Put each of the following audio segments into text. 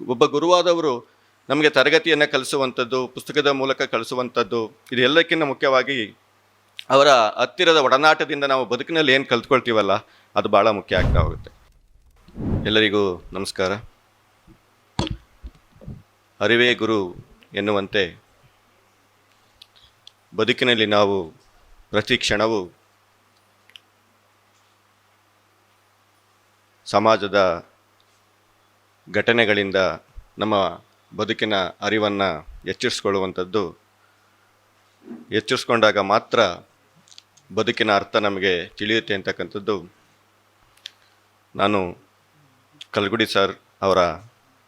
ಒಬ್ಬ ಗುರುವಾದವರು ನಮಗೆ ತರಗತಿಯನ್ನು ಕಲಿಸುವಂಥದ್ದು, ಪುಸ್ತಕದ ಮೂಲಕ ಕಲಿಸುವಂಥದ್ದು, ಇದೆಲ್ಲಕ್ಕಿಂತ ಮುಖ್ಯವಾಗಿ ಅವರ ಹತ್ತಿರದ ಒಡನಾಟದಿಂದ ನಾವು ಬದುಕಿನಲ್ಲಿ ಏನು ಕಲ್ತ್ಕೊಳ್ತೀವಲ್ಲ, ಅದು ಭಾಳ ಮುಖ್ಯ ಆಗ್ತಾ ಹೋಗುತ್ತೆ. ಎಲ್ಲರಿಗೂ ನಮಸ್ಕಾರ. ಅರಿವೇ ಗುರು ಎನ್ನುವಂತೆ ಬದುಕಿನಲ್ಲಿ ನಾವು ಪ್ರತಿ ಕ್ಷಣವು ಸಮಾಜದ ಘಟನೆಗಳಿಂದ ನಮ್ಮ ಬದುಕಿನ ಅರಿವನ್ನು ಎಚ್ಚರಿಸ್ಕೊಳ್ಳುವಂಥದ್ದು. ಎಚ್ಚರಿಸ್ಕೊಂಡಾಗ ಮಾತ್ರ ಬದುಕಿನ ಅರ್ಥ ನಮಗೆ ತಿಳಿಯುತ್ತೆ ಅಂತಕ್ಕಂಥದ್ದು. ನಾನು ಕಲ್ಗುಡಿ ಸರ್ ಅವರ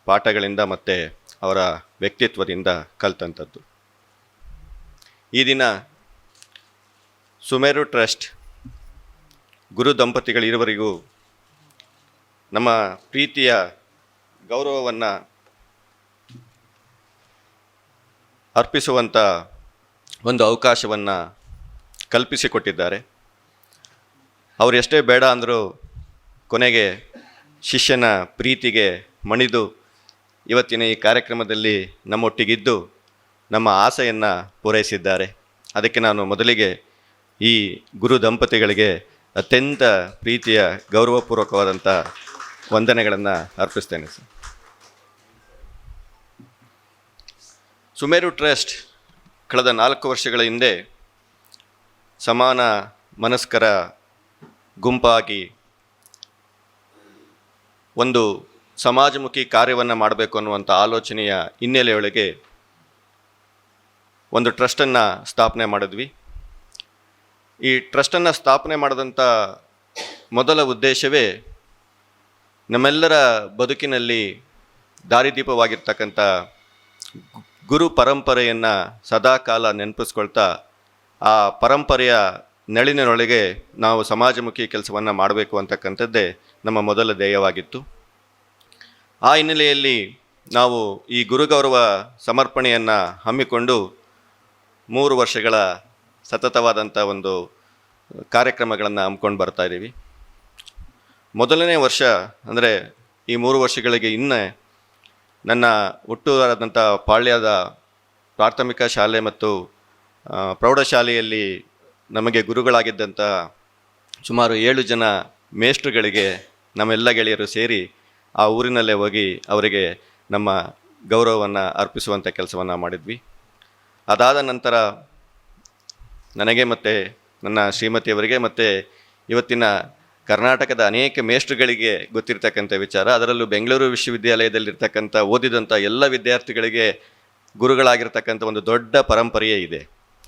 ಪಾಠಗಳಿಂದ ಮತ್ತು ಅವರ ವ್ಯಕ್ತಿತ್ವದಿಂದ ಕಲ್ತಂಥದ್ದು. ಈ ದಿನ ಸುಮೇರು ಟ್ರಸ್ಟ್ ಗುರು ದಂಪತಿಗಳಿರುವರಿಗೂ ನಮ್ಮ ಪ್ರೀತಿಯ ಗೌರವವನ್ನು ಅರ್ಪಿಸುವಂಥ ಒಂದು ಅವಕಾಶವನ್ನು ಕಲ್ಪಿಸಿಕೊಟ್ಟಿದ್ದಾರೆ. ಅವರು ಎಷ್ಟೇ ಬೇಡ ಅಂದರೂ ಕೊನೆಗೆ ಶಿಷ್ಯನ ಪ್ರೀತಿಗೆ ಮಣಿದು ಇವತ್ತಿನ ಈ ಕಾರ್ಯಕ್ರಮದಲ್ಲಿ ನಮ್ಮೊಟ್ಟಿಗಿದ್ದು ನಮ್ಮ ಆಸೆಯನ್ನು ಪೂರೈಸಿದ್ದಾರೆ. ಅದಕ್ಕೆ ನಾನು ಮೊದಲಿಗೆ ಈ ಗುರು ದಂಪತಿಗಳಿಗೆ ಅತ್ಯಂತ ಪ್ರೀತಿಯ ಗೌರವಪೂರ್ವಕವಾದಂಥ ವಂದನೆಗಳನ್ನು ಅರ್ಪಿಸ್ತೇನೆ ಸರ್. ಸುಮೇರು ಟ್ರಸ್ಟ್ ಕಳೆದ ನಾಲ್ಕು ವರ್ಷಗಳ ಹಿಂದೆ ಸಮಾನ ಮನಸ್ಕರ ಗುಂಪಾಗಿ ಒಂದು ಸಮಾಜಮುಖಿ ಕಾರ್ಯವನ್ನು ಮಾಡಬೇಕು ಅನ್ನುವಂಥ ಆಲೋಚನೆಯ ಹಿನ್ನೆಲೆಯೊಳಗೆ ಒಂದು ಟ್ರಸ್ಟನ್ನು ಸ್ಥಾಪನೆ ಮಾಡಿದ್ವಿ. ಈ ಟ್ರಸ್ಟನ್ನು ಸ್ಥಾಪನೆ ಮಾಡಿದಂಥ ಮೊದಲ ಉದ್ದೇಶವೇ ನಮ್ಮೆಲ್ಲರ ಬದುಕಿನಲ್ಲಿ ದಾರಿದೀಪವಾಗಿರ್ತಕ್ಕಂಥ ಗುರು ಪರಂಪರೆಯನ್ನು ಸದಾಕಾಲ ನೆನಪಿಸ್ಕೊಳ್ತಾ ಆ ಪರಂಪರೆಯ ನೆಳಿನೊಳಗೆ ನಾವು ಸಮಾಜಮುಖಿ ಕೆಲಸವನ್ನು ಮಾಡಬೇಕು ಅಂತಕ್ಕಂಥದ್ದೇ ನಮ್ಮ ಮೊದಲ ಧ್ಯೇಯವಾಗಿತ್ತು. ಆ ಹಿನ್ನೆಲೆಯಲ್ಲಿ ನಾವು ಈ ಗುರುಗೌರವ ಸಮರ್ಪಣೆಯನ್ನು ಹಮ್ಮಿಕೊಂಡು ಮೂರು ವರ್ಷಗಳ ಸತತವಾದಂಥ ಒಂದು ಕಾರ್ಯಕ್ರಮಗಳನ್ನು ಹಮ್ಮಿಕೊಂಡು ಬರ್ತಾ ಇದ್ದೀವಿ. ಮೊದಲನೇ ವರ್ಷ ಅಂದರೆ ಈ ಮೂರು ವರ್ಷಗಳಿಗೆ ಇನ್ನೇ ನನ್ನ ಹುಟ್ಟೂರಾದಂಥ ಪಾಳ್ಯದ ಪ್ರಾಥಮಿಕ ಶಾಲೆ ಮತ್ತು ಪ್ರೌಢಶಾಲೆಯಲ್ಲಿ ನಮಗೆ ಗುರುಗಳಾಗಿದ್ದಂಥ ಸುಮಾರು ಏಳು ಜನ ಮೇಷ್ಟ್ರುಗಳಿಗೆ ನಮ್ಮೆಲ್ಲ ಗೆಳೆಯರು ಸೇರಿ ಆ ಊರಿನಲ್ಲೇ ಹೋಗಿ ಅವರಿಗೆ ನಮ್ಮ ಗೌರವವನ್ನು ಅರ್ಪಿಸುವಂಥ ಕೆಲಸವನ್ನು ಮಾಡಿದ್ವಿ. ಅದಾದ ನಂತರ ನನಗೆ ಮತ್ತು ನನ್ನ ಶ್ರೀಮತಿಯವರಿಗೆ ಮತ್ತು ಇವತ್ತಿನ ಕರ್ನಾಟಕದ ಅನೇಕ ಮೇಷ್ಟ್ರುಗಳಿಗೆ ಗೊತ್ತಿರ್ತಕ್ಕಂಥ ವಿಚಾರ. ಅದರಲ್ಲೂ ಬೆಂಗಳೂರು ವಿಶ್ವವಿದ್ಯಾಲಯದಲ್ಲಿರ್ತಕ್ಕಂಥ ಓದಿದಂಥ ಎಲ್ಲ ವಿದ್ಯಾರ್ಥಿಗಳಿಗೆ ಗುರುಗಳಾಗಿರ್ತಕ್ಕಂಥ ಒಂದು ದೊಡ್ಡ ಪರಂಪರೆಯೇ ಇದೆ.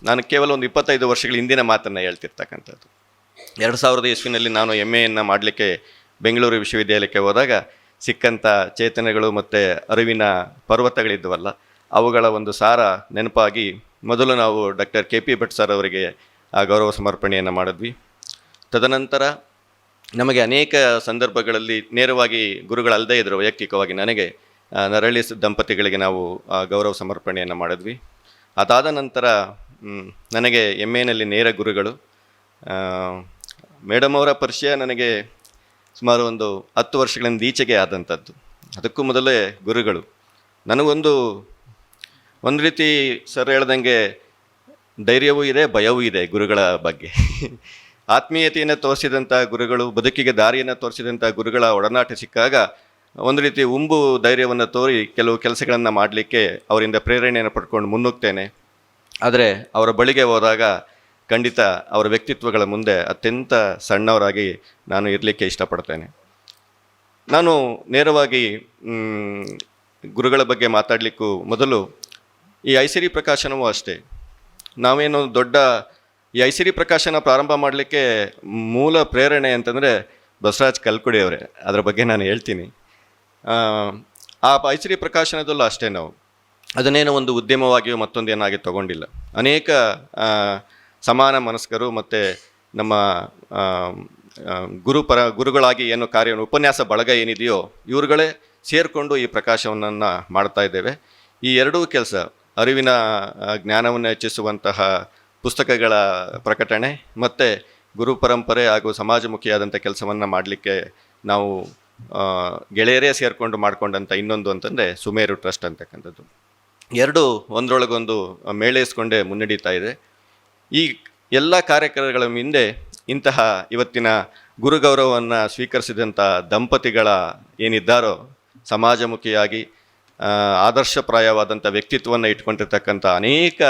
ನಾನು ಕೇವಲ ಒಂದು ಇಪ್ಪತ್ತೈದು ವರ್ಷಗಳ ಹಿಂದಿನ ಮಾತನ್ನು ಹೇಳ್ತಿರ್ತಕ್ಕಂಥದ್ದು. ಎರಡು ಸಾವಿರದ ಇಸ್ವಿನಲ್ಲಿ ನಾನು ಎಂ ಎಯನ್ನು ಮಾಡಲಿಕ್ಕೆ ಬೆಂಗಳೂರು ವಿಶ್ವವಿದ್ಯಾಲಯಕ್ಕೆ ಹೋದಾಗ ಸಿಕ್ಕಂಥ ಚೇತನಗಳು ಮತ್ತು ಅರಿವಿನ ಪರ್ವತಗಳಿದ್ದವಲ್ಲ ಅವುಗಳ ಒಂದು ಸಾರ ನೆನಪಾಗಿ ಮೊದಲು ನಾವು doctor K P Bhat sir ಅವರಿಗೆ ಆ ಗೌರವ ಸಮರ್ಪಣೆಯನ್ನು ಮಾಡಿದ್ವಿ. ತದನಂತರ ನಮಗೆ ಅನೇಕ ಸಂದರ್ಭಗಳಲ್ಲಿ ನೇರವಾಗಿ ಗುರುಗಳಲ್ಲದೇ ಇದ್ದರು. ವೈಯಕ್ತಿಕವಾಗಿ ನನಗೆ ನರಳಿ ದಂಪತಿಗಳಿಗೆ ನಾವು ಗೌರವ ಸಮರ್ಪಣೆಯನ್ನು ಮಾಡಿದ್ವಿ. ಅದಾದ ನಂತರ ನನಗೆ ಎಂ ಎನಲ್ಲಿ ನೇರ ಗುರುಗಳು ಮೇಡಮ್ ಅವರ ಪರಿಚಯ ನನಗೆ ಸುಮಾರು ಒಂದು ಹತ್ತು ವರ್ಷಗಳಿಂದ ಈಚೆಗೆ ಆದಂಥದ್ದು. ಅದಕ್ಕೂ ಮೊದಲೇ ಗುರುಗಳು. ನನಗೊಂದು, ಒಂದು ರೀತಿ ಸರ್ ಹೇಳ್ದಂಗೆ ಧೈರ್ಯವೂ ಇದೆ, ಭಯವೂ ಇದೆ ಗುರುಗಳ ಬಗ್ಗೆ. ಆತ್ಮೀಯತೆಯನ್ನು ತೋರಿಸಿದಂಥ ಗುರುಗಳು, ಬದುಕಿಗೆ ದಾರಿಯನ್ನು ತೋರಿಸಿದಂಥ ಗುರುಗಳ ಒಡನಾಟ ಸಿಕ್ಕಾಗ ಒಂದು ರೀತಿ ಉಂಬು ಧೈರ್ಯವನ್ನು ತೋರಿ ಕೆಲವು ಕೆಲಸಗಳನ್ನು ಮಾಡಲಿಕ್ಕೆ ಅವರಿಂದ ಪ್ರೇರಣೆಯನ್ನು ಪಡ್ಕೊಂಡು ಮುನ್ನುಗ್ತೇನೆ. ಆದರೆ ಅವರ ಬಳಿಗೆ ಹೋದಾಗ ಖಂಡಿತ ಅವರ ವ್ಯಕ್ತಿತ್ವಗಳ ಮುಂದೆ ಅತ್ಯಂತ ಸಣ್ಣವರಾಗಿ ನಾನು ಇರಲಿಕ್ಕೆ ಇಷ್ಟಪಡ್ತೇನೆ. ನಾನು ನೇರವಾಗಿ ಗುರುಗಳ ಬಗ್ಗೆ ಮಾತಾಡಲಿಕ್ಕೂ ಮೊದಲು ಈ ಐಸಿರಿ ಪ್ರಕಾಶನವೂ ಅಷ್ಟೇ. ನಾವೇನು ದೊಡ್ಡ ಈ ಐಸಿರಿ ಪ್ರಕಾಶನ ಪ್ರಾರಂಭ ಮಾಡಲಿಕ್ಕೆ ಮೂಲ ಪ್ರೇರಣೆ ಅಂತಂದರೆ ಬಸವರಾಜ್ ಕಲ್ಕುಡಿ ಅವರೇ. ಅದರ ಬಗ್ಗೆ ನಾನು ಹೇಳ್ತೀನಿ. ಆ, ಐ ಸಿ ಡಿ ಪ್ರಕಾಶನದಲ್ಲೂ ಅಷ್ಟೇ ನಾವು. ಅದನ್ನೇನೋ ಒಂದು ಉದ್ಯಮವಾಗಿಯೋ ಮತ್ತೊಂದೇನಾಗಿ ತಗೊಂಡಿಲ್ಲ. ಅನೇಕ ಸಮಾನ ಮನಸ್ಕರು ಮತ್ತು ನಮ್ಮ ಗುರುಪರ ಗುರುಗಳಾಗಿ ಏನು ಕಾರ್ಯ ಉಪನ್ಯಾಸ ಬಳಗ ಏನಿದೆಯೋ ಇವರುಗಳೇ ಸೇರಿಕೊಂಡು ಈ ಪ್ರಕಾಶವನ್ನು ಮಾಡ್ತಾ ಇದ್ದೇವೆ. ಈ ಎರಡೂ ಕೆಲಸ ಅರಿವಿನ ಜ್ಞಾನವನ್ನು ಹೆಚ್ಚಿಸುವಂತಹ ಪುಸ್ತಕಗಳ ಪ್ರಕಟಣೆ ಮತ್ತು ಗುರು ಪರಂಪರೆ ಹಾಗೂ ಸಮಾಜಮುಖಿಯಾದಂಥ ಕೆಲಸವನ್ನು ಮಾಡಲಿಕ್ಕೆ ನಾವು ಗೆಳೆಯರೇ ಸೇರಿಕೊಂಡು ಮಾಡಿಕೊಂಡಂಥ ಇನ್ನೊಂದು ಅಂತಂದರೆ ಸುಮೇರು ಟ್ರಸ್ಟ್ ಅಂತಕ್ಕಂಥದ್ದು. ಎರಡು ಒಂದರೊಳಗೊಂದು ಮೇಳೈಸ್ಕೊಂಡೇ ಮುನ್ನಡೀತಾ ಇದೆ. ಈ ಎಲ್ಲ ಕಾರ್ಯಕ್ರಮಗಳ ಹಿಂದೆ ಇಂತಹ ಇವತ್ತಿನ ಗುರುಗೌರವವನ್ನು ಸ್ವೀಕರಿಸಿದಂಥ ದಂಪತಿಗಳ ಏನಿದ್ದಾರೋ ಸಮಾಜಮುಖಿಯಾಗಿ ಆದರ್ಶಪ್ರಾಯವಾದಂಥ ವ್ಯಕ್ತಿತ್ವವನ್ನು ಇಟ್ಕೊಂಡಿರ್ತಕ್ಕಂಥ ಅನೇಕ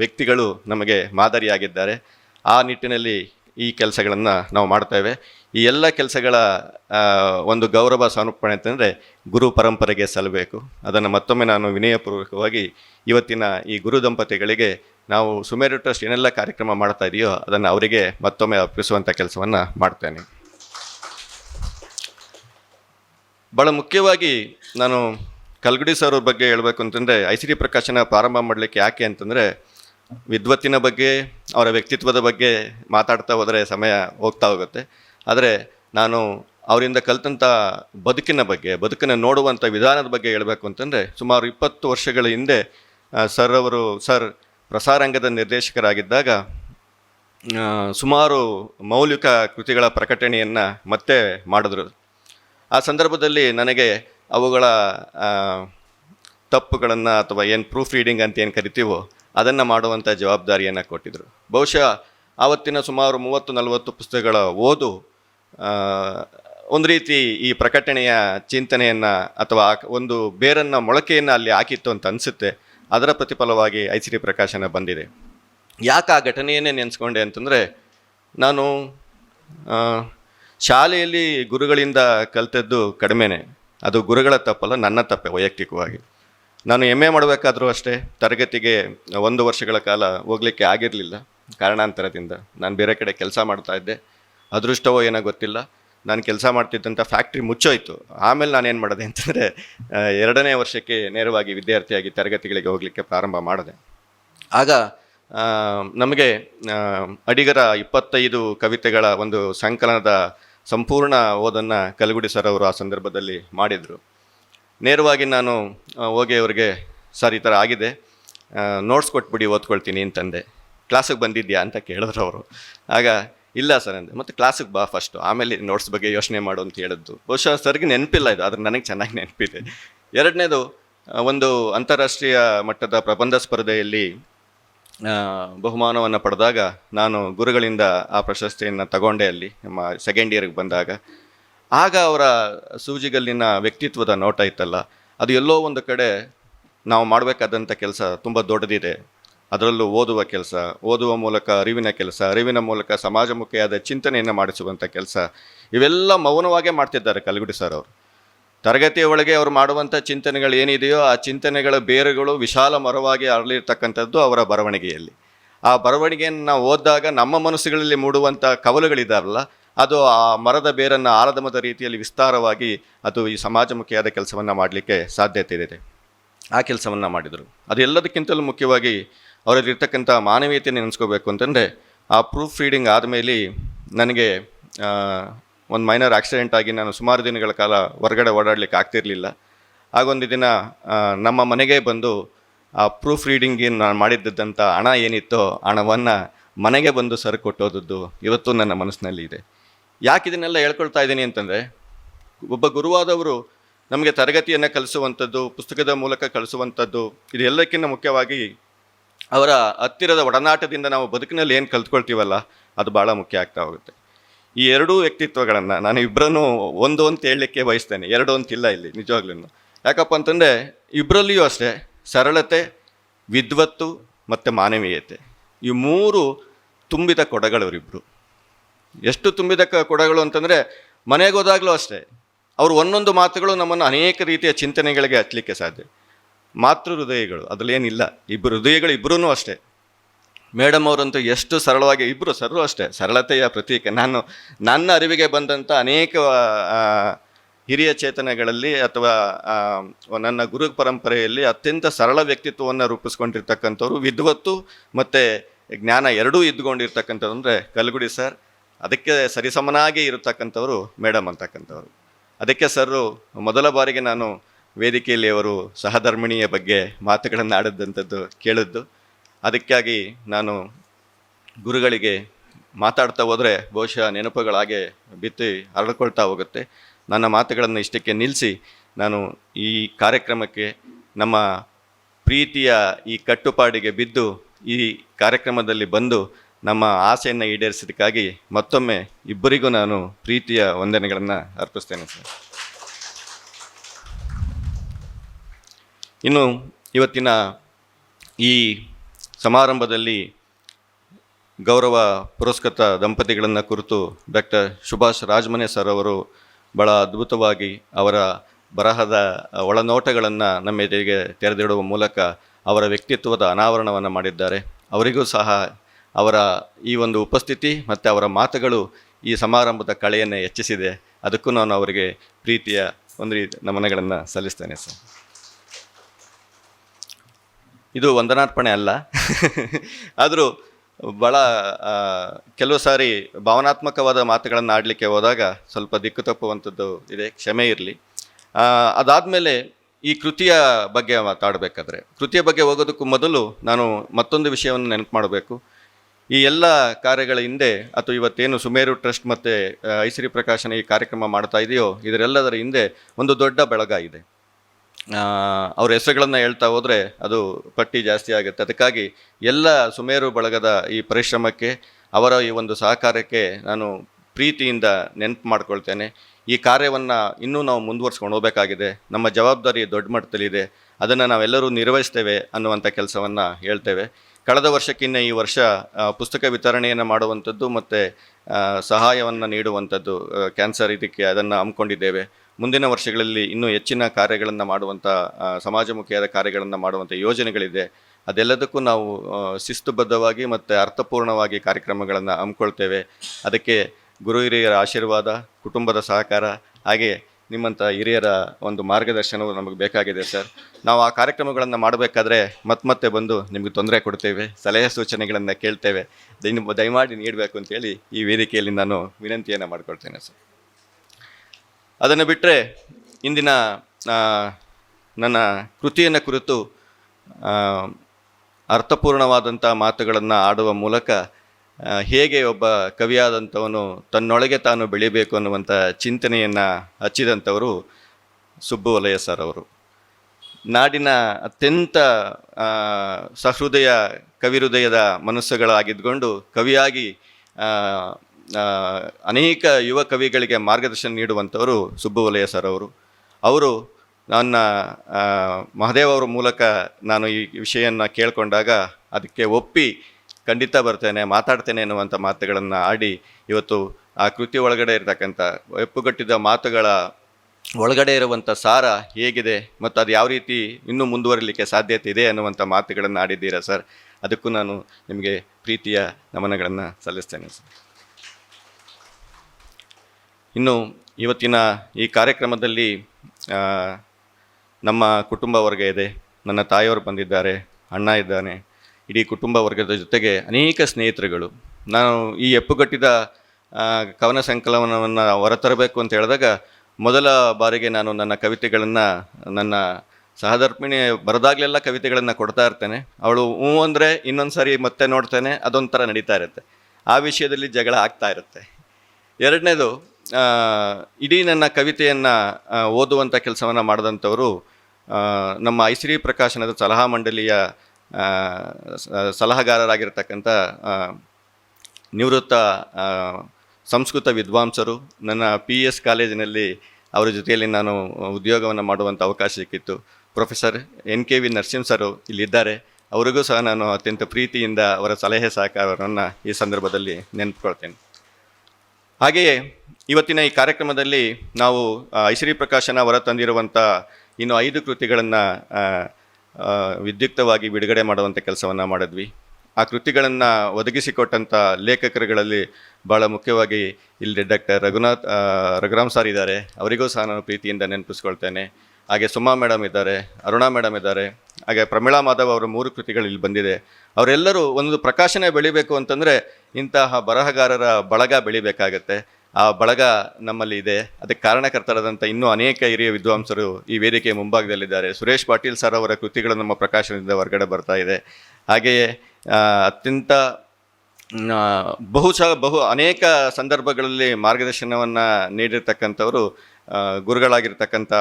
ವ್ಯಕ್ತಿಗಳು ನಮಗೆ ಮಾದರಿಯಾಗಿದ್ದಾರೆ. ಆ ನಿಟ್ಟಿನಲ್ಲಿ ಈ ಕೆಲಸಗಳನ್ನು ನಾವು ಮಾಡ್ತೇವೆ ಈ ಎಲ್ಲ ಕೆಲಸಗಳ ಒಂದು ಗೌರವ ಸಮರ್ಪಣೆ ಅಂತಂದರೆ ಗುರು ಪರಂಪರೆಗೆ ಸಲ್ಲಬೇಕು. ಅದನ್ನು ಮತ್ತೊಮ್ಮೆ ನಾನು ವಿನಯಪೂರ್ವಕವಾಗಿ ಇವತ್ತಿನ ಈ ಗುರು ದಂಪತಿಗಳಿಗೆ ನಾವು ಸುಮೇರು ಟ್ರಸ್ಟ್ ಏನೆಲ್ಲ ಕಾರ್ಯಕ್ರಮ ಮಾಡ್ತಾ ಇದೆಯೋ ಅದನ್ನು ಅವರಿಗೆ ಮತ್ತೊಮ್ಮೆ ಅರ್ಪಿಸುವಂಥ ಕೆಲಸವನ್ನು ಮಾಡ್ತೇನೆ. ಭಾಳ ಮುಖ್ಯವಾಗಿ ನಾನು ಕಲ್ಗಡಿ ಸರ್ ಅವ್ರ ಬಗ್ಗೆ ಹೇಳಬೇಕು ಅಂತಂದರೆ, ಐ ಸಿ ಡಿ ಪ್ರಕಾಶನ ಪ್ರಾರಂಭ ಮಾಡಲಿಕ್ಕೆ ಯಾಕೆ ಅಂತಂದರೆ, ವಿದ್ವತ್ತಿನ ಬಗ್ಗೆ, ಅವರ ವ್ಯಕ್ತಿತ್ವದ ಬಗ್ಗೆ ಮಾತಾಡ್ತಾ ಹೋದರೆ ಸಮಯ ಹೋಗ್ತಾ ಹೋಗುತ್ತೆ. ಆದರೆ ನಾನು ಅವರಿಂದ ಕಲಿತಂಥ ಬದುಕಿನ ಬಗ್ಗೆ, ಬದುಕನ್ನು ನೋಡುವಂಥ ವಿಧಾನದ ಬಗ್ಗೆ ಹೇಳಬೇಕು ಅಂತಂದರೆ, ಸುಮಾರು ಇಪ್ಪತ್ತು ವರ್ಷಗಳ ಹಿಂದೆ ಸರ್ ಅವರು, ಸರ್ ಪ್ರಸಾರಾಂಗದ ನಿರ್ದೇಶಕರಾಗಿದ್ದಾಗ ಸುಮಾರು ಮೌಲಿಕ ಕೃತಿಗಳ ಪ್ರಕಟಣೆಯನ್ನು ಮತ್ತೆ ಮಾಡಿದ್ರು. ಆ ಸಂದರ್ಭದಲ್ಲಿ ನನಗೆ ಅವುಗಳ ತಪ್ಪುಗಳನ್ನು ಅಥವಾ ಏನು ಪ್ರೂಫ್ ರೀಡಿಂಗ್ ಅಂತ ಏನು ಕರಿತೀವೋ ಅದನ್ನು ಮಾಡುವಂಥ ಜವಾಬ್ದಾರಿಯನ್ನು ಕೊಟ್ಟಿದ್ದರು ಬಹುಶಃ ಆವತ್ತಿನ ಸುಮಾರು ಮೂವತ್ತು, ನಲವತ್ತು ಪುಸ್ತಕಗಳ ಓದು ಒಂದು ರೀತಿ ಈ ಪ್ರಕಟಣೆಯ ಚಿಂತನೆಯನ್ನು ಅಥವಾ ಒಂದು ಬೇರನ್ನು ಮೊಳಕೆಯನ್ನು ಅಲ್ಲಿ ಹಾಕಿತ್ತು ಅಂತ ಅನಿಸುತ್ತೆ. ಅದರ ಪ್ರತಿಫಲವಾಗಿ ಐ ಸಿ ಡಿ ಪ್ರಕಾಶನ ಬಂದಿದೆ. ಯಾಕೆ ಆ ಘಟನೆಯನ್ನೇ ನೆನೆಸ್ಕೊಂಡೆ ಅಂತಂದರೆ, ನಾನು ಶಾಲೆಯಲ್ಲಿ ಗುರುಗಳಿಂದ ಕಲಿತದ್ದು ಕಡಿಮೆನೇ. ಅದು ಗುರುಗಳ ತಪ್ಪಲ್ಲ, ನನ್ನ ತಪ್ಪೆ ವೈಯಕ್ತಿಕವಾಗಿ. ನಾನು ಎಂ ಎ ಮಾಡಬೇಕಾದ್ರೂ ಅಷ್ಟೇ, ತರಗತಿಗೆ ಒಂದು ವರ್ಷಗಳ ಕಾಲ ಹೋಗಲಿಕ್ಕೆ ಆಗಿರಲಿಲ್ಲ. ಕಾರಣಾಂತರದಿಂದ ನಾನು ಬೇರೆ ಕಡೆ ಕೆಲಸ ಮಾಡ್ತಾ ಇದ್ದೆ. ಅದೃಷ್ಟವೋ ಏನೋ ಗೊತ್ತಿಲ್ಲ. ನಾನು ಕೆಲಸ ಮಾಡ್ತಿದ್ದಂಥ ಫ್ಯಾಕ್ಟ್ರಿ ಮುಚ್ಚೋಯ್ತು. ಆಮೇಲೆ ನಾನೇನು ಮಾಡಿದೆ ಅಂತಂದರೆ ಎರಡನೇ ವರ್ಷಕ್ಕೆ ನೇರವಾಗಿ ವಿದ್ಯಾರ್ಥಿಯಾಗಿ ತರಗತಿಗಳಿಗೆ ಹೋಗಲಿಕ್ಕೆ ಪ್ರಾರಂಭ ಮಾಡಿದೆ. ಆಗ ನಮಗೆ ಅಡಿಗರ ಇಪ್ಪತ್ತೈದು ಕವಿತೆಗಳ ಒಂದು ಸಂಕಲನದ ಸಂಪೂರ್ಣ ಓದನ್ನು ಕಲಗುಡಿ ಸರ್ ಅವರು ಆ ಸಂದರ್ಭದಲ್ಲಿ ಮಾಡಿದರು. ನೇರವಾಗಿ ನಾನು ಹೋಗಿ ಅವರಿಗೆ, ಸರ್, ಈ ಥರ ಆಗಿದೆ. ನೋಟ್ಸ್ ಕೊಟ್ಬಿಡಿ, ಓದ್ಕೊಳ್ತೀನಿ ಅಂತಂದೆ. ಕ್ಲಾಸಿಗೆ ಬಂದಿದ್ಯಾ ಅಂತ ಕೇಳಿದ್ರು ಅವರು. ಆಗ, ಇಲ್ಲ ಸರ್ ಅಂದೆ. ಮತ್ತು ಕ್ಲಾಸಿಗೆ ಬಾ ಫಸ್ಟು ಆಮೇಲೆ ನೋಟ್ಸ್ ಬಗ್ಗೆ ಯೋಚನೆ ಮಾಡು ಅಂತ ಹೇಳಿದ್ದು. ಬಹುಶಃ ಸರ್ಗೆ ನೆನಪಿಲ್ಲ ಇದು, ಆದರೆ ನನಗೆ ಚೆನ್ನಾಗಿ ನೆನಪಿದೆ. ಎರಡನೇದು ಒಂದು ಅಂತಾರಾಷ್ಟ್ರೀಯ ಮಟ್ಟದ ಪ್ರಬಂಧ ಸ್ಪರ್ಧೆಯಲ್ಲಿ ಬಹುಮಾನವನ್ನು ಪಡೆದಾಗ ನಾನು ಗುರುಗಳಿಂದ ಆ ಪ್ರಶಸ್ತಿಯನ್ನು ತಗೊಂಡೆ ಅಲ್ಲಿ, ನಮ್ಮ ಸೆಕೆಂಡ್ ಇಯರ್ಗೆ ಬಂದಾಗ. ಆಗ ಅವರ ಸೂಜಿಗಲ್ಲಿನ ವ್ಯಕ್ತಿತ್ವದ ನೋಟ ಇತ್ತಲ್ಲ, ಅದು ಎಲ್ಲೋ ಒಂದು ಕಡೆ ನಾವು ಮಾಡಬೇಕಾದಂಥ ಕೆಲಸ ತುಂಬ ದೊಡ್ಡದಿದೆ. ಅದರಲ್ಲೂ ಓದುವ ಕೆಲಸ, ಓದುವ ಮೂಲಕ ಅರಿವಿನ ಕೆಲಸ, ಅರಿವಿನ ಮೂಲಕ ಸಮಾಜಮುಖಿಯಾದ ಚಿಂತನೆಯನ್ನು ಮಾಡಿಸುವಂಥ ಕೆಲಸ, ಇವೆಲ್ಲ ಮೌನವಾಗೇ ಮಾಡ್ತಿದ್ದಾರೆ ಕಲ್ಗುಡಿ ಸರ್ ಅವರು. ತರಗತಿಯ ಒಳಗೆ ಅವರು ಮಾಡುವಂಥ ಚಿಂತನೆಗಳು ಏನಿದೆಯೋ ಆ ಚಿಂತನೆಗಳ ಬೇರುಗಳು ವಿಶಾಲ ಮರವಾಗಿ ಅರಳಿರ್ತಕ್ಕಂಥದ್ದು ಅವರ ಬರವಣಿಗೆಯಲ್ಲಿ. ಆ ಬರವಣಿಗೆಯನ್ನು ನಾವು ಓದಿದಾಗ ನಮ್ಮ ಮನಸ್ಸುಗಳಲ್ಲಿ ಮೂಡುವಂಥ ಕವಲುಗಳಿದಾವಲ್ಲ ಅದು ಆ ಮರದ ಬೇರನ್ನು ಆಲದಮದ ರೀತಿಯಲ್ಲಿ ವಿಸ್ತಾರವಾಗಿ ಅದು ಈ ಸಮಾಜಮುಖಿಯಾದ ಕೆಲಸವನ್ನು ಮಾಡಲಿಕ್ಕೆ ಸಾಧ್ಯತೆ ಇದೆ. ಆ ಕೆಲಸವನ್ನು ಮಾಡಿದರು. ಅದು ಎಲ್ಲದಕ್ಕಿಂತಲೂ ಮುಖ್ಯವಾಗಿ ಅವರಲ್ಲಿರ್ತಕ್ಕಂಥ ಮಾನವೀಯತೆಯನ್ನು ನೆನೆಸ್ಕೋಬೇಕು ಅಂತಂದರೆ ಆ ಪ್ರೂಫ್ ರೀಡಿಂಗ್ ಆದಮೇಲೆ ನನಗೆ ಒಂದು ಮೈನರ್ ಆಕ್ಸಿಡೆಂಟ್ ಆಗಿ ನಾನು ಸುಮಾರು ದಿನಗಳ ಕಾಲ ಹೊರಗಡೆ ಓಡಾಡಲಿಕ್ಕೆ ಆಗ್ತಿರಲಿಲ್ಲ. ಆಗೊಂದು ದಿನ ನಮ್ಮ ಮನೆಗೆ ಬಂದು ಆ ಪ್ರೂಫ್ ರೀಡಿಂಗಿಗೆ ನಾನು ಮಾಡಿದ್ದಂಥ ಹಣ ಏನಿತ್ತೋ ಹಣವನ್ನು ಮನೆಗೆ ಬಂದು ಸರ್ ಕೊಟ್ಟೋದದ್ದು ಇವತ್ತು ನನ್ನ ಮನಸ್ಸಿನಲ್ಲಿ ಇದೆ ಯಾಕೆ ಇದನ್ನೆಲ್ಲ ಹೇಳ್ಕೊಳ್ತಾ ಇದ್ದೀನಿ ಅಂತಂದರೆ, ಒಬ್ಬ ಗುರುವಾದವರು ನಮಗೆ ತರಗತಿಯನ್ನು ಕಲಿಸುವಂಥದ್ದು ಪುಸ್ತಕದ ಮೂಲಕ ಕಲಿಸುವಂಥದ್ದು ಇದೆಲ್ಲಕ್ಕಿಂತ ಮುಖ್ಯವಾಗಿ ಅವರ ಹತ್ತಿರದ ಒಡನಾಟದಿಂದ ನಾವು ಬದುಕಿನಲ್ಲಿ ಏನು ಕಲ್ತ್ಕೊಳ್ತೀವಲ್ಲ, ಅದು ಭಾಳ ಮುಖ್ಯ ಆಗ್ತಾ ಹೋಗುತ್ತೆ. ಈ ಎರಡೂ ವ್ಯಕ್ತಿತ್ವಗಳನ್ನು ನಾನು ಇಬ್ಬರನ್ನು ಒಂದು ಅಂತ ಹೇಳಲಿಕ್ಕೆ ಬಯಸ್ತೇನೆ. ಎರಡು ಅಂತಿಲ್ಲ ಇಲ್ಲಿ ನಿಜವಾಗ್ಲೂ ಯಾಕಪ್ಪ ಅಂತಂದರೆ ಇಬ್ಬರಲ್ಲಿಯೂ ಅಷ್ಟೇ ಸರಳತೆ, ವಿದ್ವತ್ತು ಮತ್ತು ಮಾನವೀಯತೆ. ಈ ಮೂರು ತುಂಬಿದ ಕೊಡಗಳವರಿಬ್ಬರು ಎಷ್ಟು ತುಂಬಿದ ಕೊಡಗಳು ಅಂತಂದರೆ ಮನೆಗೆ ಹೋದಾಗಲೂ ಅಷ್ಟೇ ಅವರು ಒಂದೊಂದು ಮಾತುಗಳು ನಮ್ಮನ್ನು ಅನೇಕ ರೀತಿಯ ಚಿಂತನೆಗಳಿಗೆ ಹಚ್ಚಲಿಕ್ಕೆ ಸಾಧ್ಯ. ಮಾತೃ ಹೃದಯಗಳು, ಅದರಲ್ಲೇನಿಲ್ಲ. ಇಬ್ಬರು ಹೃದಯಗಳು ಇಬ್ಬರೂ ಅಷ್ಟೇ. ಮೇಡಮ್ ಅವರಂತೂ ಎಷ್ಟು ಸರಳವಾಗಿ ಇಬ್ಬರು ಸರ್ರು ಅಷ್ಟೇ, ಸರಳತೆಯ ಪ್ರತೀಕ. ನಾನು, ನನ್ನ ಅರಿವಿಗೆ ಬಂದಂಥ ಅನೇಕ ಹಿರಿಯ ಚೇತನಗಳಲ್ಲಿ ಅಥವಾ ನನ್ನ ಗುರು ಪರಂಪರೆಯಲ್ಲಿ ಅತ್ಯಂತ ಸರಳ ವ್ಯಕ್ತಿತ್ವವನ್ನು ರೂಪಿಸ್ಕೊಂಡಿರ್ತಕ್ಕಂಥವ್ರು ವಿದ್ವತ್ತು ಮತ್ತು ಜ್ಞಾನ ಎರಡೂ ಇದ್ದುಕೊಂಡಿರ್ತಕ್ಕಂಥದ್ದು ಅಂದರೆ ಕಲ್ಗುಡಿ ಸರ್, ಅದಕ್ಕೆ ಸರಿಸಮನಾಗಿ ಇರತಕ್ಕಂಥವ್ರು ಮೇಡಮ್ ಅಂತಕ್ಕಂಥವ್ರು. ಅದಕ್ಕೆ ಸರ್, ಮೊದಲ ಬಾರಿಗೆ ನಾನು ವೇದಿಕೆಯಲ್ಲಿ ಅವರು ಸಹಧರ್ಮಿಣಿಯ ಬಗ್ಗೆ ಮಾತುಗಳನ್ನು ಆಡಿದಂಥದ್ದು ಕೇಳಿದ್ದು. ಅದಕ್ಕಾಗಿ ನಾನು ಗುರುಗಳಿಗೆ ಮಾತಾಡ್ತಾ ಹೋದರೆ ಬಹುಶಃ ನೆನಪುಗಳಾಗೆ ಬಿತ್ತಿ ಹರಡ್ಕೊಳ್ತಾ ಹೋಗುತ್ತೆ. ನನ್ನ ಮಾತುಗಳನ್ನು ಇಷ್ಟಕ್ಕೆ ನಿಲ್ಲಿಸಿ ನಾನು ಈ ಕಾರ್ಯಕ್ರಮಕ್ಕೆ ನಮ್ಮ ಪ್ರೀತಿಯ ಈ ಕಟ್ಟುಪಾಡಿಗೆ ಬಿದ್ದು ಈ ಕಾರ್ಯಕ್ರಮದಲ್ಲಿ ಬಂದು ನಮ್ಮ ಆಸೆಯನ್ನು ಈಡೇರಿಸೋದಕ್ಕಾಗಿ ಮತ್ತೊಮ್ಮೆ ಇಬ್ಬರಿಗೂ ನಾನು ಪ್ರೀತಿಯ ವಂದನೆಗಳನ್ನು ಅರ್ಪಿಸ್ತೇನೆ ಸರ್. ಇನ್ನು ಇವತ್ತಿನ ಈ ಸಮಾರಂಭದಲ್ಲಿ ಗೌರವ ಪುರಸ್ಕೃತ ದಂಪತಿಗಳನ್ನು ಕುರಿತು ಡಾಕ್ಟರ್ ಸುಭಾಷ್ ರಾಜಮನೆ ಸರ್ ಅವರು ಬಹಳ ಅದ್ಭುತವಾಗಿ ಅವರ ಬರಹದ ಒಳನೋಟಗಳನ್ನು ನಮ್ಮ ಎದುರಿಗೆ ತೆರೆದಿಡುವ ಮೂಲಕ ಅವರ ವ್ಯಕ್ತಿತ್ವದ ಅನಾವರಣವನ್ನು ಮಾಡಿದ್ದಾರೆ. ಅವರಿಗೂ ಸಹ ಅವರ ಈ ಒಂದು ಉಪಸ್ಥಿತಿ ಮತ್ತು ಅವರ ಮಾತುಗಳು ಈ ಸಮಾರಂಭದ ಕಳೆಯನ್ನು ಹೆಚ್ಚಿಸಿದೆ. ಅದಕ್ಕೂ ನಾನು ಅವರಿಗೆ ಪ್ರೀತಿಯ ಒಂದು ರೀತಿ ನಮನಗಳನ್ನು ಸಲ್ಲಿಸ್ತೇನೆ ಸರ್. ಇದು ವಂದನಾರ್ಪಣೆ ಅಲ್ಲ ಆದರೂ ಭಾಳ ಕೆಲವು ಸಾರಿ ಭಾವನಾತ್ಮಕವಾದ ಮಾತುಗಳನ್ನು ಆಡಲಿಕ್ಕೆ ಹೋದಾಗ ಸ್ವಲ್ಪ ದಿಕ್ಕು ತಪ್ಪುವಂಥದ್ದು ಇದೆ, ಕ್ಷಮೆ ಇರಲಿ. ಅದಾದಮೇಲೆ ಈ ಕೃತಿಯ ಬಗ್ಗೆ ಮಾತಾಡಬೇಕಾದ್ರೆ, ಕೃತಿಯ ಬಗ್ಗೆ ಹೋಗೋದಕ್ಕೂ ಮೊದಲು ನಾನು ಮತ್ತೊಂದು ವಿಷಯವನ್ನು ನೆನಪು ಮಾಡಬೇಕು. ಈ ಎಲ್ಲ ಕಾರ್ಯಗಳ ಹಿಂದೆ, ಅಥವಾ ಇವತ್ತೇನು ಸುಮೇರು ಟ್ರಸ್ಟ್ ಮತ್ತು ಐಸಿರಿ ಪ್ರಕಾಶನ ಈ ಕಾರ್ಯಕ್ರಮ ಮಾಡ್ತಾ ಇದೆಯೋ, ಇದರೆಲ್ಲದರ ಹಿಂದೆ ಒಂದು ದೊಡ್ಡ ಬೆಳಗಾಗಿದೆ ಅವ್ರ ಹೆಸರುಗಳನ್ನು ಹೇಳ್ತಾ ಹೋದರೆ ಅದು ಪಟ್ಟಿ ಜಾಸ್ತಿ ಆಗುತ್ತೆ. ಅದಕ್ಕಾಗಿ ಎಲ್ಲ ಸುಮೇರು ಬಳಗದ ಈ ಪರಿಶ್ರಮಕ್ಕೆ, ಅವರ ಈ ಒಂದು ಸಹಕಾರಕ್ಕೆ ನಾನು ಪ್ರೀತಿಯಿಂದ ನೆನಪು ಮಾಡ್ಕೊಳ್ತೇನೆ. ಈ ಕಾರ್ಯವನ್ನು ಇನ್ನೂ ನಾವು ಮುಂದುವರ್ಸ್ಕೊಂಡು ಹೋಗಬೇಕಾಗಿದೆ. ನಮ್ಮ ಜವಾಬ್ದಾರಿ ದೊಡ್ಡ ಮಟ್ಟದಲ್ಲಿದೆ. ಅದನ್ನು ನಾವೆಲ್ಲರೂ ನಿರ್ವಹಿಸ್ತೇವೆ ಅನ್ನುವಂಥ ಕೆಲಸವನ್ನು ಹೇಳ್ತೇವೆ. ಕಳೆದ ವರ್ಷಕ್ಕಿಂತ ಈ ವರ್ಷ ಪುಸ್ತಕ ವಿತರಣೆಯನ್ನು ಮಾಡುವಂಥದ್ದು ಮತ್ತು ಸಹಾಯವನ್ನು ನೀಡುವಂಥದ್ದು ಕ್ಯಾನ್ಸರ್ ಇದಕ್ಕೆ ಅದನ್ನು ಹಮ್ಮಿಕೊಂಡಿದ್ದೇವೆ. ಮುಂದಿನ ವರ್ಷಗಳಲ್ಲಿ ಇನ್ನೂ ಹೆಚ್ಚಿನ ಕಾರ್ಯಗಳನ್ನು ಮಾಡುವಂಥ ಸಮಾಜಮುಖಿಯಾದ ಕಾರ್ಯಗಳನ್ನು ಮಾಡುವಂಥ ಯೋಜನೆಗಳಿದೆ. ಅದೆಲ್ಲದಕ್ಕೂ ನಾವು ಶಿಸ್ತುಬದ್ಧವಾಗಿ ಮತ್ತು ಅರ್ಥಪೂರ್ಣವಾಗಿ ಕಾರ್ಯಕ್ರಮಗಳನ್ನು ಹಮ್ಮಿಕೊಳ್ತೇವೆ. ಅದಕ್ಕೆ ಗುರು ಹಿರಿಯರ ಆಶೀರ್ವಾದ, ಕುಟುಂಬದ ಸಹಕಾರ, ಹಾಗೆ ನಿಮ್ಮಂಥ ಹಿರಿಯರ ಒಂದು ಮಾರ್ಗದರ್ಶನವು ನಮಗೆ ಬೇಕಾಗಿದೆ ಸರ್. ನಾವು ಆ ಕಾರ್ಯಕ್ರಮಗಳನ್ನು ಮಾಡಬೇಕಾದ್ರೆ ಮತ್ತೆ ಮತ್ತೆ ಬಂದು ನಿಮಗೆ ತೊಂದರೆ ಕೊಡ್ತೇವೆ, ಸಲಹೆ ಸೂಚನೆಗಳನ್ನು ಕೇಳ್ತೇವೆ. ದಯ ದಯಮಾಡಿ ನೀಡಬೇಕು ಅಂತೇಳಿ ಈ ವೇದಿಕೆಯಲ್ಲಿ ನಾನು ವಿನಂತಿಯನ್ನು ಮಾಡಿಕೊಳ್ತೇನೆ ಸರ್. ಅದನ್ನು ಬಿಟ್ಟರೆ ಇಂದಿನ ನನ್ನ ಕೃತಿಯನ್ನು ಕುರಿತು ಅರ್ಥಪೂರ್ಣವಾದಂಥ ಮಾತುಗಳನ್ನು ಆಡುವ ಮೂಲಕ ಹೇಗೆ ಒಬ್ಬ ಕವಿಯಾದಂಥವನು ತನ್ನೊಳಗೆ ತಾನು ಬೆಳಿಬೇಕು ಅನ್ನುವಂಥ ಚಿಂತನೆಯನ್ನು ಹಚ್ಚಿದಂಥವರು ಸುಬ್ಬು ವಲಯ ಸರ್ ಅವರು. ನಾಡಿನ ಅತ್ಯಂತ ಸಹೃದಯ ಕವಿ ಹೃದಯದ ಮನಸ್ಸುಗಳಾಗಿದ್ದುಕೊಂಡು ಕವಿಯಾಗಿ ಅನೇಕ ಯುವ ಕವಿಗಳಿಗೆ ಮಾರ್ಗದರ್ಶನ ನೀಡುವಂಥವರು ಸುಬ್ಬು ವಲಯ ಸರ್ ಅವರು. ಅವರು ನನ್ನ ಮಹದೇವ್ ಅವರ ಮೂಲಕ ನಾನು ಈ ವಿಷಯನ ಕೇಳಿಕೊಂಡಾಗ ಅದಕ್ಕೆ ಒಪ್ಪಿ ಖಂಡಿತ ಬರ್ತೇನೆ, ಮಾತಾಡ್ತೇನೆ ಅನ್ನುವಂಥ ಮಾತುಗಳನ್ನು ಆಡಿ ಇವತ್ತು ಆ ಕೃತಿ ಒಳಗಡೆ ಇರತಕ್ಕಂಥ, ಒಪ್ಪುಗಟ್ಟಿದ ಮಾತುಗಳ ಒಳಗಡೆ ಇರುವಂಥ ಸಾರ ಹೇಗಿದೆ ಮತ್ತು ಅದು ಯಾವ ರೀತಿ ಇನ್ನೂ ಮುಂದುವರಿಲಿಕ್ಕೆ ಸಾಧ್ಯತೆ ಇದೆ ಅನ್ನುವಂಥ ಮಾತುಗಳನ್ನು ಆಡಿದ್ದೀರಾ ಸರ್? ಅದಕ್ಕೂ ನಾನು ನಿಮಗೆ ಪ್ರೀತಿಯ ನಮನಗಳನ್ನು ಸಲ್ಲಿಸ್ತೇನೆ ಸರ್. ಇನ್ನು ಇವತ್ತಿನ ಈ ಕಾರ್ಯಕ್ರಮದಲ್ಲಿ ನಮ್ಮ ಕುಟುಂಬ ವರ್ಗ ಇದೆ. ನನ್ನ ತಾಯಿಯವರು ಬಂದಿದ್ದಾರೆ, ಅಣ್ಣ ಇದ್ದಾನೆ. ಇಡೀ ಕುಟುಂಬ ವರ್ಗದ ಜೊತೆಗೆ ಅನೇಕ ಸ್ನೇಹಿತರುಗಳು. ನಾನು ಈ ಎಪ್ಪುಗಟ್ಟಿದ ಕವನ ಸಂಕಲನವನ್ನು ಹೊರತರಬೇಕು ಅಂತ ಹೇಳಿದಾಗ, ಮೊದಲ ಬಾರಿಗೆ ನಾನು ನನ್ನ ಕವಿತೆಗಳನ್ನು, ನನ್ನ ಸಹಧರ್ಮಿಣಿ ಬರದಾಗಲೆಲ್ಲ ಕವಿತೆಗಳನ್ನು ಕೊಡ್ತಾ ಇರ್ತೇನೆ. ಅವಳು ಹ್ಞೂ ಅಂದರೆ ಇನ್ನೊಂದು ಸಾರಿ ಮತ್ತೆ ನೋಡ್ತೇನೆ, ಅದೊಂಥರ ನಡೀತಾ ಇರುತ್ತೆ. ಆ ವಿಷಯದಲ್ಲಿ ಜಗಳ ಆಗ್ತಾ ಇರುತ್ತೆ. ಎರಡನೇದು ಇಡೀ ನನ್ನ ಕವಿತೆಯನ್ನು ಓದುವಂಥ ಕೆಲಸವನ್ನು ಮಾಡಿದಂಥವರು ನಮ್ಮ ಐಸಿರಿ ಪ್ರಕಾಶನದ ಸಲಹಾ ಮಂಡಳಿಯ ಸಲಹಾಗಾರರಾಗಿರ್ತಕ್ಕಂಥ ನಿವೃತ್ತ ಸಂಸ್ಕೃತ ವಿದ್ವಾಂಸರು, ನನ್ನ ಪಿ ಎಸ್ ಕಾಲೇಜಿನಲ್ಲಿ ಅವರ ಜೊತೆಯಲ್ಲಿ ನಾನು ಉದ್ಯೋಗವನ್ನು ಮಾಡುವಂಥ ಅವಕಾಶ ಸಿಕ್ಕಿತ್ತು. Professor N K V Narasimha sir ಇಲ್ಲಿದ್ದಾರೆ. ಅವರಿಗೂ ಸಹ ನಾನು ಅತ್ಯಂತ ಪ್ರೀತಿಯಿಂದ ಅವರ ಸಲಹೆ ಸಹಕಾರವನ್ನು ಈ ಸಂದರ್ಭದಲ್ಲಿ ನೆನಪುಕೊಳ್ತೇನೆ. ಹಾಗೆಯೇ ಇವತ್ತಿನ ಈ ಕಾರ್ಯಕ್ರಮದಲ್ಲಿ ನಾವು ಐಶ್ವರಿ ಪ್ರಕಾಶನ ಹೊರ ತಂದಿರುವಂಥ ಇನ್ನು ಐದು ಕೃತಿಗಳನ್ನು ವಿದ್ಯುಕ್ತವಾಗಿ ಬಿಡುಗಡೆ ಮಾಡುವಂಥ ಕೆಲಸವನ್ನು ಮಾಡಿದ್ವಿ. ಆ ಕೃತಿಗಳನ್ನು ಒದಗಿಸಿಕೊಟ್ಟಂಥ ಲೇಖಕರುಗಳಲ್ಲಿ ಭಾಳ ಮುಖ್ಯವಾಗಿ ಇಲ್ಲಿ ಡಾಕ್ಟರ್ ರಘುನಾಥ್ ರಘುರಾಮ್ ಸರ್ ಇದ್ದಾರೆ. ಅವರಿಗೂ ಸಹ ನಾನು ಪ್ರೀತಿಯಿಂದ ನೆನಪಿಸ್ಕೊಳ್ತೇನೆ. ಹಾಗೆ ಸುಮಾ ಮೇಡಮ್ ಇದ್ದಾರೆ, ಅರುಣಾ ಮೇಡಮ್ ಇದ್ದಾರೆ, ಹಾಗೆ ಪ್ರಮೀಳಾ ಮಾಧವ್ ಅವರ ಮೂರು ಕೃತಿಗಳು ಇಲ್ಲಿ ಬಂದಿದೆ. ಅವರೆಲ್ಲರೂ ಒಂದು ಪ್ರಕಾಶನೆ ಬೆಳಿಬೇಕು ಅಂತಂದರೆ ಇಂತಹ ಬರಹಗಾರರ ಬಳಗ ಬೆಳಿಬೇಕಾಗತ್ತೆ. ಆ ಬಳಗ ನಮ್ಮಲ್ಲಿ ಇದೆ. ಅದಕ್ಕೆ ಕಾರಣಕರ್ತರಾದಂಥ ಇನ್ನೂ ಅನೇಕ ಹಿರಿಯ ವಿದ್ವಾಂಸರು ಈ ವೇದಿಕೆಯ ಮುಂಭಾಗದಲ್ಲಿದ್ದಾರೆ. ಸುರೇಶ್ ಪಾಟೀಲ್ ಸರ್ ಅವರ ಕೃತಿಗಳು ನಮ್ಮ ಪ್ರಕಾಶನದಿಂದ ಹೊರಗಡೆ ಬರ್ತಾ ಇದೆ. ಹಾಗೆಯೇ ಅತ್ಯಂತ ಬಹುಶಃ ಬಹು ಅನೇಕ ಸಂದರ್ಭಗಳಲ್ಲಿ ಮಾರ್ಗದರ್ಶನವನ್ನು ನೀಡಿರ್ತಕ್ಕಂಥವರು ಗುರುಗಳಾಗಿರ್ತಕ್ಕಂಥ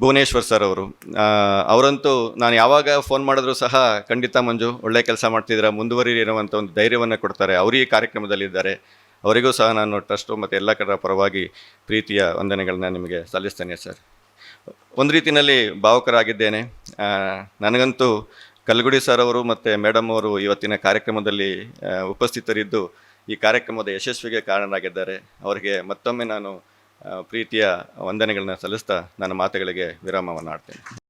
ಭುವನೇಶ್ವರ್ ಸರ್ ಅವರು. ಅವರಂತೂ ನಾನು ಯಾವಾಗ ಫೋನ್ ಮಾಡಿದ್ರು ಸಹ ಖಂಡಿತ ಮಂಜು ಒಳ್ಳೆ ಕೆಲಸ ಮಾಡ್ತಿದ್ದೀರಾ ಮುಂದುವರಿ ಅನ್ನುವಂಥ ಒಂದು ಧೈರ್ಯವನ್ನು ಕೊಡ್ತಾರೆ. ಅವರು ಈ ಕಾರ್ಯಕ್ರಮದಲ್ಲಿದ್ದಾರೆ. ಅವರಿಗೂ ಸಹ ನಾನು ಟ್ರಸ್ಟು ಮತ್ತು ಎಲ್ಲ ಕಡೆ ಪರವಾಗಿ ಪ್ರೀತಿಯ ವಂದನೆಗಳನ್ನ ನಿಮಗೆ ಸಲ್ಲಿಸ್ತೇನೆ ಸರ್ ಒಂದು ರೀತಿಯಲ್ಲಿ ಭಾವುಕರಾಗಿದ್ದೇನೆ. ನನಗಂತೂ ಕಲ್ಗುಡಿ ಸರ್ ಅವರು ಮತ್ತು ಮೇಡಮ್ ಅವರು ಇವತ್ತಿನ ಕಾರ್ಯಕ್ರಮದಲ್ಲಿ ಉಪಸ್ಥಿತರಿದ್ದು ಈ ಕಾರ್ಯಕ್ರಮದ ಯಶಸ್ವಿಗೆ ಕಾರಣರಾಗಿದ್ದಾರೆ. ಅವರಿಗೆ ಮತ್ತೊಮ್ಮೆ ನಾನು ಪ್ರೀತಿಯ ವಂದನೆಗಳನ್ನ ಸಲ್ಲಿಸ್ತಾ ನನ್ನ ಮಾತುಗಳಿಗೆ ವಿರಾಮವನ್ನು ಆಡ್ತೇನೆ